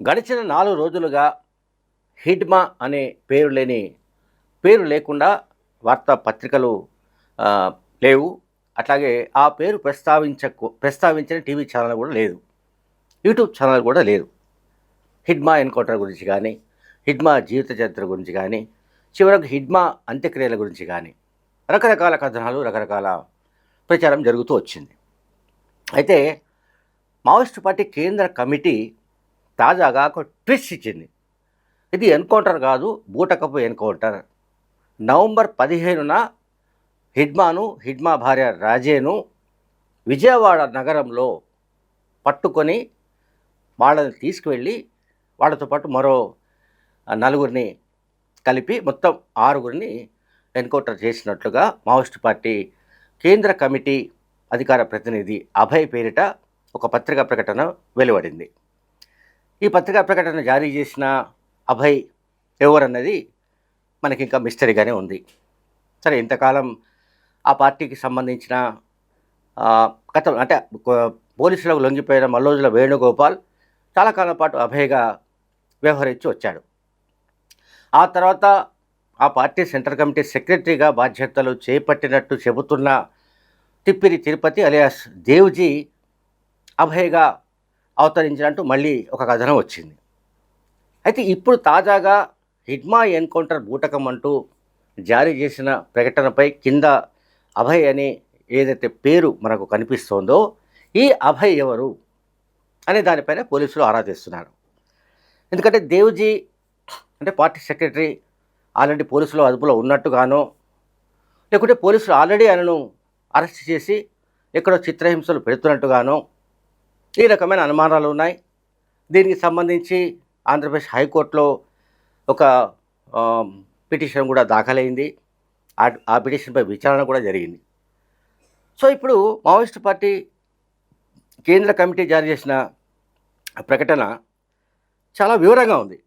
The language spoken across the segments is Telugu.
గడిచిన నాలుగు రోజులుగా హిడ్మా అనే పేరు లేని పేరు లేకుండా వార్తాపత్రికలు లేవు. అట్లాగే ఆ పేరు ప్రస్తావించ ప్రస్తావించిన టీవీ ఛానల్ కూడా లేదు. యూట్యూబ్ ఛానల్ కూడా లేదు. హిడ్మా ఎన్కౌంటర్ గురించి కానీ హిడ్మా జీవిత చరిత్ర గురించి కానీ చివరకు హిడ్మా అంత్యక్రియల గురించి కానీ రకరకాల కథనాలు రకరకాల ప్రచారం జరుగుతూ వచ్చింది. అయితే మావోయిస్టు పార్టీ కేంద్ర కమిటీ తాజాగా ఒక ట్విస్ట్ ఇచ్చింది. ఇది ఎన్కౌంటర్ కాదు బూటకపు ఎన్కౌంటర్. నవంబర్ పదిహేనున హిడ్మాను హిడ్మా భార్య రాజేను విజయవాడ నగరంలో పట్టుకొని వాళ్ళని తీసుకువెళ్ళి వాళ్ళతో పాటు మరో నలుగురిని కలిపి మొత్తం ఆరుగురిని ఎన్కౌంటర్ చేసినట్లుగా మావోయిస్ట్ పార్టీ కేంద్ర కమిటీ అధికార ప్రతినిధి అభయ్ పేరిట ఒక పత్రికా ప్రకటన వెలువడింది. ఈ పత్రికా ప్రకటన జారీ చేసిన అభయ్ ఎవరన్నది మనకి ఇంకా మిస్టరీగానే ఉంది. సరే ఇంతకాలం ఆ పార్టీకి సంబంధించిన గత అంటే పోలీసులకు లొంగిపోయిన మల్లోజుల వేణుగోపాల్ చాలా కాలం పాటు అభయ్గా వ్యవహరించి వచ్చాడు. ఆ తర్వాత ఆ పార్టీ సెంట్రల్ కమిటీ సెక్రటరీగా బాధ్యతలు చేపట్టినట్టు చెబుతున్న తిప్పిరి తిరుపతి అలియాస్ దేవ్జీ అభయ్గా అవతరించినట్టు మళ్ళీ ఒక కథనం వచ్చింది. అయితే ఇప్పుడు తాజాగా హిడ్మా ఎన్కౌంటర్ బూటకం అంటూ జారీ చేసిన ప్రకటనపై కింద అభయ్ అని ఏదైతే పేరు మనకు కనిపిస్తోందో ఈ అభయ్ ఎవరు అనే దానిపైన పోలీసులు ఆరా తీస్తున్నారు. ఎందుకంటే దేవ్జీ అంటే పార్టీ సెక్రటరీ ఆల్రెడీ పోలీసులు అదుపులో ఉన్నట్టుగానో లేకుంటే పోలీసులు ఆల్రెడీ ఆయనను అరెస్ట్ చేసి ఎక్కడో చిత్రహింసలు పెడుతున్నట్టుగానో ఈ రకమైన అనుమానాలు ఉన్నాయి. దీనికి సంబంధించి ఆంధ్రప్రదేశ్ హైకోర్టులో ఒక పిటిషన్ కూడా దాఖలైంది. ఆ ఆ పిటిషన్పై విచారణ కూడా జరిగింది. సో ఇప్పుడు మావోయిస్టు పార్టీ కేంద్ర కమిటీ జారీ చేసిన ప్రకటన చాలా వివరంగా ఉంది.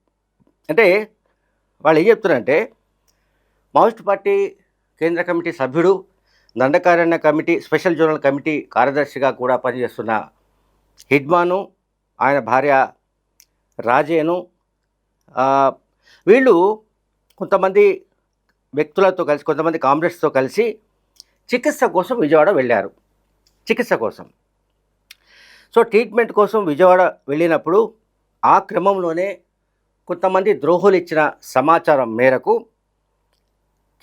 అంటే వాళ్ళు ఏం చెప్తున్నారంటే మావోయిస్టు పార్టీ కేంద్ర కమిటీ సభ్యుడు Dandakaranya committee special zonal committee కార్యదర్శిగా కూడా పనిచేస్తున్న హిడ్మాను ఆయన భార్య రాజేను వీళ్ళు కొంతమంది వ్యక్తులతో కలిసి కొంతమంది కామ్రేడ్స్తో కలిసి చికిత్స కోసం విజయవాడ వెళ్ళారు. చికిత్స కోసం. సో ట్రీట్మెంట్ కోసం విజయవాడ వెళ్ళినప్పుడు ఆ క్రమంలోనే కొంతమంది ద్రోహులు ఇచ్చిన సమాచారం మేరకు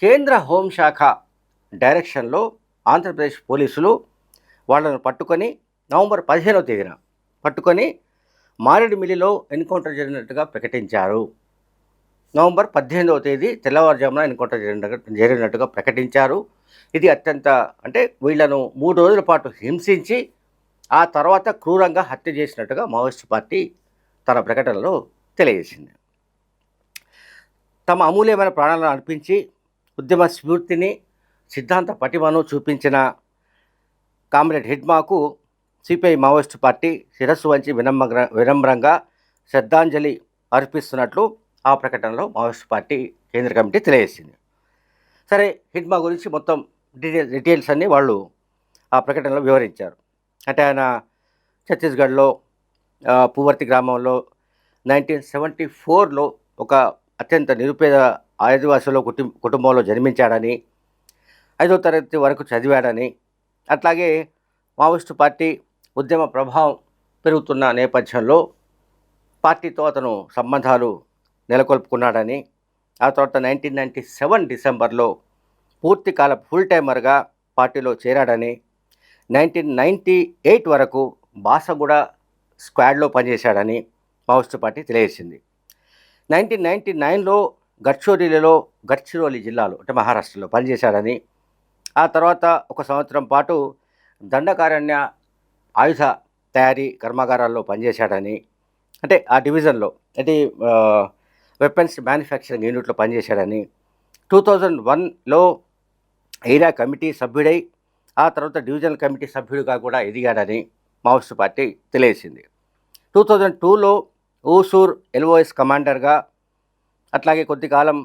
కేంద్ర హోంశాఖ డైరెక్షన్లో ఆంధ్రప్రదేశ్ పోలీసులు వాళ్ళను పట్టుకొని నవంబర్ పదిహేనవ తేదీన పట్టుకొని మారేడుమిల్లిలో ఎన్కౌంటర్ జరిగినట్టుగా ప్రకటించారు. నవంబర్ పద్దెనిమిదవ తేదీ తెల్లవారుజామున ఎన్కౌంటర్ జరిగినట్టుగా జరిగినట్టుగా ప్రకటించారు. ఇది అత్యంత అంటే వీళ్ళను మూడు రోజుల పాటు హింసించి ఆ తర్వాత క్రూరంగా హత్య చేసినట్టుగా మావోయిస్ట్ పార్టీ తన ప్రకటనలో తెలియజేసింది. తమ అమూల్యమైన ప్రాణాలను అర్పించి ఉద్యమ స్ఫూర్తిని సిద్ధాంత పటిమను చూపించిన కామ్రేడ్ హిడ్మాకు సిపిఐ మావోయిస్టు పార్టీ శిరస్సు వంచి వినమ్ర వినమ్రంగా శ్రద్ధాంజలి అర్పిస్తున్నట్లు ఆ ప్రకటనలో మావోయిస్టు పార్టీ కేంద్ర కమిటీ తెలియజేసింది. సరే హిడ్మా గురించి మొత్తం డీటెయిల్ డీటెయిల్స్ అన్నీ వాళ్ళు ఆ ప్రకటనలో వివరించారు. అంటే ఆయన ఛత్తీస్గఢ్లో పూవర్తి పువర్తి గ్రామంలో నైన్టీన్ సెవెంటీ ఫోర్లో ఒక అత్యంత నిరుపేద ఆదివాసుల కుటు కుటుంబంలో జన్మించాడని ఐదో తరగతి వరకు చదివాడని అట్లాగే మావోయిస్టు పార్టీ ఉద్యమ ప్రభావం పెరుగుతున్న నేపథ్యంలో పార్టీతో అతను సంబంధాలు నెలకొల్పుకున్నాడని ఆ తర్వాత నైన్టీన్ నైంటీ సెవెన్ డిసెంబర్లో పూర్తికాల ఫుల్ టైమర్గా పార్టీలో చేరాడని నైన్టీన్ నైంటీ ఎయిట్ వరకు బాసగూడ స్క్వాడ్లో పనిచేశాడని మావోయిస్టు పార్టీ తెలియజేసింది. నైన్టీన్ నైంటీ నైన్లో గడ్చిరోలీలో గడ్చిరోలి జిల్లాలో అంటే మహారాష్ట్రలో పనిచేశాడని ఆ తర్వాత ఒక సంవత్సరం పాటు దండకారణ్య ఆయుధ తయారీ కర్మాగారాల్లో పనిచేశాడని అంటే ఆ డివిజన్లో అంటే వెపన్స్ మ్యానుఫ్యాక్చరింగ్ యూనిట్లో పనిచేశాడని టూ థౌజండ్ వన్లో ఏరియా కమిటీ సభ్యుడై ఆ తర్వాత డివిజనల్ కమిటీ సభ్యుడిగా కూడా ఎదిగాడని మావోయిస్ట్ పార్టీ తెలియజేసింది. టూ థౌజండ్ టూలో ఊసూర్ ఎల్ఓఎస్ కమాండర్గా అట్లాగే కొద్ది కాలం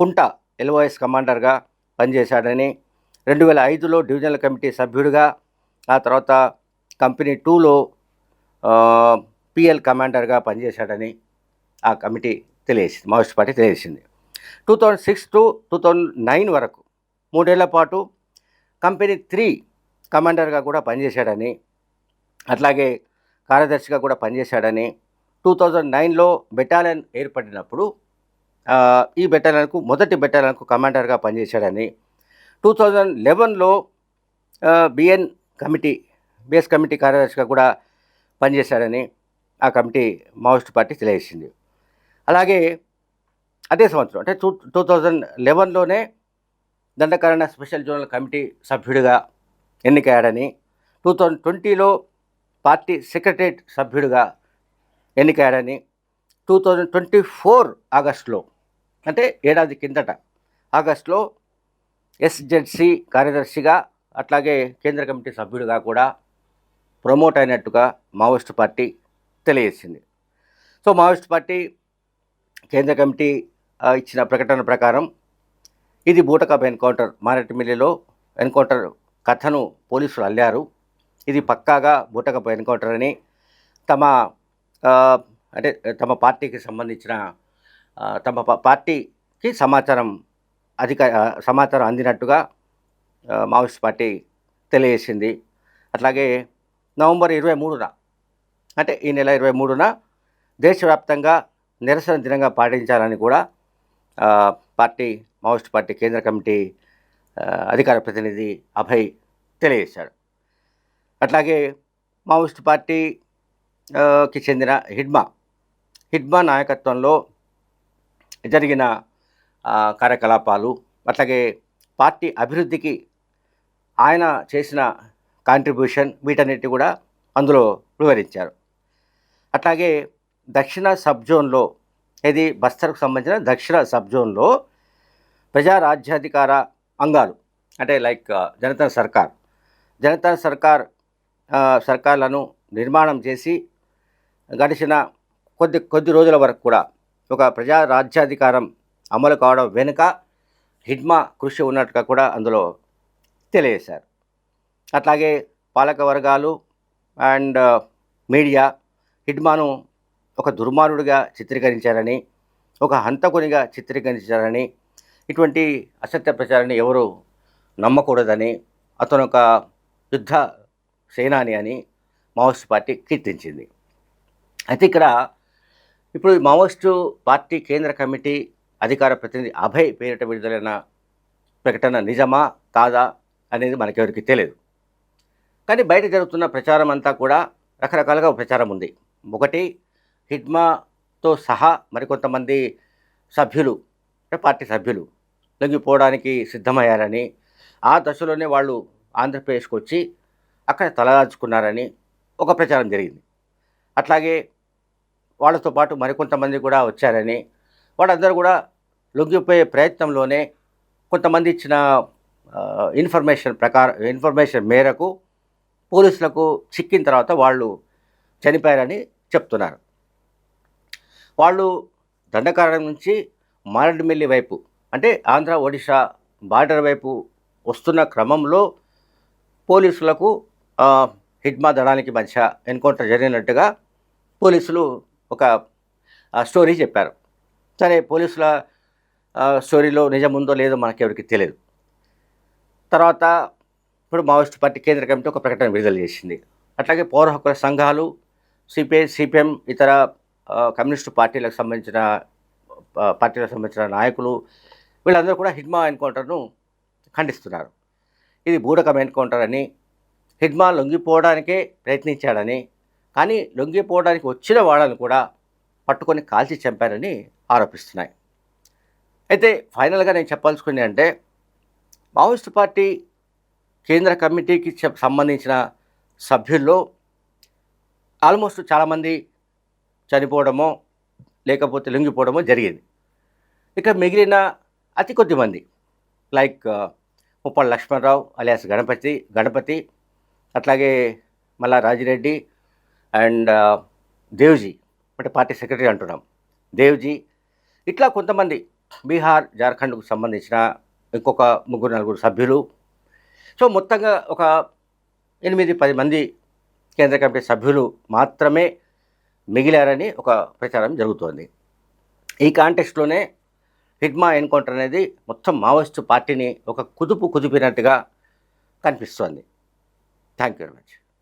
కుంట ఎల్ఓఎస్ కమాండర్గా పనిచేశాడని రెండు వేల ఐదులో డివిజనల్ కమిటీ సభ్యుడిగా ఆ తర్వాత కంపెనీ టూలో పిఎల్ కమాండర్గా పనిచేశాడని ఆ కమిటీ తెలియజేసింది మావోయిస్ట్ పార్టీ తెలియజేసింది. Two thousand six to two thousand nine వరకు మూడేళ్ళ పాటు కంపెనీ త్రీ కమాండర్గా కూడా పనిచేశాడని అట్లాగే కార్యదర్శిగా కూడా పనిచేశాడని టూ థౌజండ్ నైన్లో బెటాలియన్ ఏర్పడినప్పుడు ఈ బెటాలియన్కు మొదటి బెటాలియన్కు కమాండర్గా పనిచేశాడని టూ థౌజండ్ లెవెన్లో బిఎన్ కమిటీ బేస్ కమిటీ కార్యదర్శిగా కూడా పనిచేశాడని ఆ కమిటీ మావోయిస్ట్ పార్టీ తెలియజేసింది. అలాగే అదే సంవత్సరం అంటే టూ టూ థౌజండ్ లెవెన్లోనే దండకరణ స్పెషల్ జోనల్ కమిటీ సభ్యుడిగా ఎన్నికయ్యాడని టూ థౌజండ్ ట్వంటీలో పార్టీ సెక్రటరేట్ సభ్యుడిగా ఎన్నికయ్యాడని టూ థౌజండ్ ట్వంటీ ఫోర్ ఆగస్టులో అంటే ఏడాది కిందట ఆగస్టులో ఎస్జెడ్సి కార్యదర్శిగా అట్లాగే కేంద్ర కమిటీ సభ్యుడిగా కూడా ప్రమోట్ అయినట్టుగా మావోయిస్ట్ పార్టీ తెలియజేసింది. సో మావోయిస్ట్ పార్టీ కేంద్ర కమిటీ ఇచ్చిన ప్రకటన ప్రకారం ఇది బూటకప్ ఎన్కౌంటర్ మారెట్మిల్లిలో ఎన్కౌంటర్ కథను పోలీసులు అల్లారు. ఇది పక్కాగా బూటకప్ ఎన్కౌంటర్ అని తమ అంటే తమ పార్టీకి సంబంధించిన తమ పార్టీకి సమాచారం అధిక సమాచారం అందినట్టుగా మావోయిస్ట్ పార్టీ తెలియజేసింది. అట్లాగే నవంబర్ ఇరవై మూడున అంటే ఈ నెల ఇరవై మూడున దేశవ్యాప్తంగా నిరసన దినంగా పాటించాలని కూడా పార్టీ మావోయిస్ట్ పార్టీ కేంద్ర కమిటీ అధికార ప్రతినిధి అభయ్ తెలియజేశాడు అట్లాగే మావోయిస్ట్ పార్టీ కి చెందిన హిడ్మా హిడ్మా నాయకత్వంలో జరిగిన కార్యకలాపాలు అట్లాగే పార్టీ అభివృద్ధికి ఆయన చేసిన కాంట్రిబ్యూషన్ వీటన్నిటి కూడా అందులో వివరించారు. అట్లాగే దక్షిణ సబ్ జోన్లో ఇది బస్తర్కు సంబంధించిన దక్షిణ సబ్ జోన్లో ప్రజా రాజ్యాధికార అంగాలు అంటే లైక్ జనతా సర్కార్. జనతా సర్కార్ సర్కార్లను నిర్మాణం చేసి గడిచిన కొద్ది కొద్ది రోజుల వరకు కూడా ఒక ప్రజా రాజ్యాధికారం అమలు కావడం వెనుక హిడ్మా కృషి ఉన్నట్టుగా కూడా అందులో తెలియజేశారు. అట్లాగే పాలక వర్గాలు అండ్ మీడియా హిడ్మాను ఒక దుర్మార్గుడిగా చిత్రీకరించారని ఒక హంతకునిగా చిత్రీకరించారని ఇటువంటి అసత్య ప్రచారాన్ని ఎవరు నమ్మకూడదని అతను ఒక యుద్ధ సేనాని అని మావోయిస్ట్ పార్టీ కీర్తించింది. అయితే ఇక్కడ ఇప్పుడు ఈ మావోయిస్టు పార్టీ కేంద్ర కమిటీ అధికార ప్రతినిధి అభయ్ పేరిట విడుదలైన ప్రకటన నిజమా కాదా? అనేది మనకెవరికి తెలియదు కానీ బయట జరుగుతున్న ప్రచారం అంతా కూడా రకరకాలుగా ప్రచారం ఉంది. ఒకటి హిడ్మాతో సహా మరికొంతమంది సభ్యులు అంటే పార్టీ సభ్యులు లొంగిపోవడానికి సిద్ధమయ్యారని ఆ దశలోనే వాళ్ళు ఆంధ్రప్రదేశ్కి వచ్చి అక్కడ తలదాచుకున్నారని ఒక ప్రచారం జరిగింది. అట్లాగే వాళ్ళతో పాటు మరికొంతమంది కూడా వచ్చారని వాళ్ళందరూ కూడా లొంగిపోయే ప్రయత్నంలోనే కొంతమంది ఇచ్చిన ఇన్ఫర్మేషన్ ప్రకారం ఇన్ఫర్మేషన్ మేరకు పోలీసులకు చిక్కిన తర్వాత వాళ్ళు చనిపోయారని చెప్తున్నారు. వాళ్ళు దండకారణం నుంచి మారడిమిల్లి వైపు అంటే ఆంధ్ర ఒడిశా బార్డర్ వైపు వస్తున్న క్రమంలో పోలీసులకు హిడ్మా దళానికి మధ్య ఎన్కౌంటర్ జరిగినట్టుగా పోలీసులు ఒక స్టోరీ చెప్పారు. సరే పోలీసుల స్టోరీలో నిజం ఉందో లేదో మనకెవరికి తెలియదు. తర్వాత ఇప్పుడు మావోయిస్ట్ పార్టీ కేంద్ర కమిటీ ఒక ప్రకటన విడుదల చేసింది. అట్లాగే పౌర హక్కుల సంఘాలు సిపిఐ సిపిఎం ఇతర కమ్యూనిస్టు పార్టీలకు సంబంధించిన పార్టీలకు సంబంధించిన నాయకులు వీళ్ళందరూ కూడా హిడ్మా ఎన్కౌంటర్ను ఖండిస్తున్నారు. ఇది బూడకం ఎన్కౌంటర్ అని హిడ్మా లొంగిపోవడానికే ప్రయత్నించాడని కానీ లొంగిపోవడానికి వచ్చిన వాళ్ళని కూడా పట్టుకొని కాల్చి చంపారని ఆరోపిస్తున్నాయి. అయితే ఫైనల్గా నేను చెప్పాల్సుకుంది అంటే మావోయిస్ట్ పార్టీ కేంద్ర కమిటీకి సంబంధించిన సభ్యుల్లో ఆల్మోస్ట్ చాలామంది చనిపోవడమో లేకపోతే లొంగిపోవడమో జరిగింది. ఇక మిగిలిన అతి కొద్ది మంది లైక్ ముప్పాళ్ళ లక్ష్మణరావు అలియాస్ గణపతి గణపతి అట్లాగే మళ్ళా రాజిరెడ్డి అండ్ దేవ్జీ అంటే పార్టీ సెక్రటరీ అంటున్నాం. దేవ్జీ ఇట్లా కొంతమంది బీహార్ జార్ఖండ్కు సంబంధించిన ఇంకొక ముగ్గురు నలుగురు సభ్యులు. సో మొత్తంగా ఒక ఎనిమిది పది మంది కేంద్ర కమిటీ సభ్యులు మాత్రమే మిగిలారని ఒక ప్రచారం జరుగుతోంది. ఈ కాంటెస్ట్లోనే హిడ్మా ఎన్కౌంటర్ అనేది మొత్తం మావోయిస్టు పార్టీని ఒక కుదుపు కుదిపినట్టుగా కనిపిస్తోంది. Thank you very much.